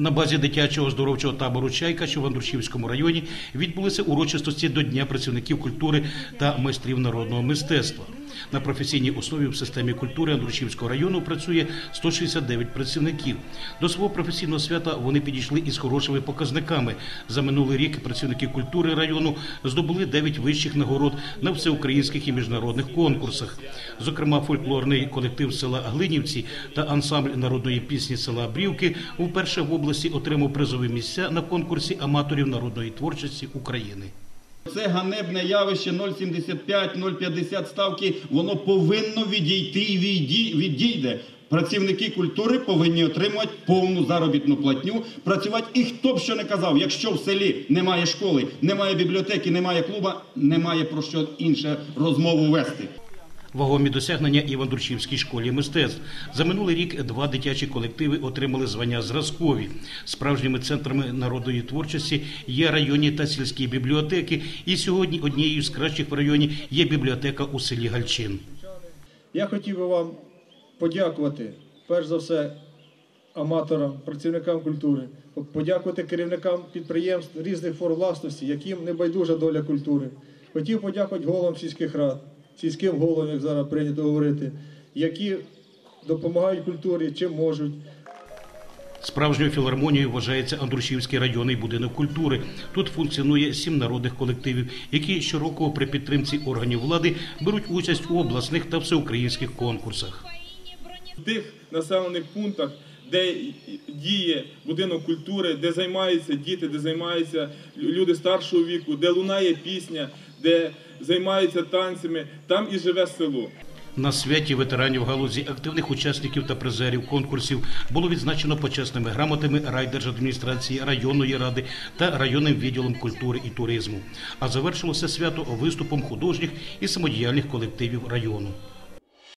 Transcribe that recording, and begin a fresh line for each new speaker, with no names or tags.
На базі дитячого здоровчого табору Чайка, що в Андрушівському районі, відбулися урочистості до Дня працівників культури та майстрів народного мистецтва. На професійній основі в системі культури Андрушівського району працює 169 працівників. До свого професійного свята вони підійшли із хорошими показниками. За минулий рік працівники культури району здобули 9 вищих нагород на всеукраїнських і міжнародних конкурсах. Зокрема, фольклорний колектив села Глинівці та ансамбль народної пісні села Брівки вперше в області отримав призові місця на конкурсі аматорів народної творчості України.
Це ганебне явище 0,75-0,50 ставки, воно повинно відійти і відій- відійде. Працівники культури повинні отримувати повну заробітну платню, працювати. І хто б що не казав, якщо в селі немає школи, немає бібліотеки, немає клуба, немає про що інше розмову вести.
Вагомі досягнення і в школі мистецтв. За минулий рік два дитячі колективи отримали звання зразкові. Справжніми центрами народної творчості є районні та сільські бібліотеки. І сьогодні однією з кращих в районі є бібліотека у селі Гальчин.
Я хотів би вам подякувати, перш за все, аматорам, працівникам культури, подякувати керівникам підприємств різних форм власності, яким не байдужа доля культури. Хотів подякувати головам сільських рад, сільським головам, як зараз прийнято говорити, які допомагають культурі, чим можуть.
Справжньою філармонією вважається Андрушівський районний будинок культури. Тут функціонує сім народних колективів, які щороку при підтримці органів влади беруть участь у обласних та всеукраїнських конкурсах.
в тих населених пунктах, де діє будинок культури, де займаються діти, де займаються люди старшого віку, де лунає пісня, де займаються танцями, там і живе село.
На святі ветеранів галузі активних учасників та призерів конкурсів було відзначено почесними грамотами райдержадміністрації районної ради та районним відділом культури і туризму. А завершилося свято виступом художніх і самодіяльних колективів району.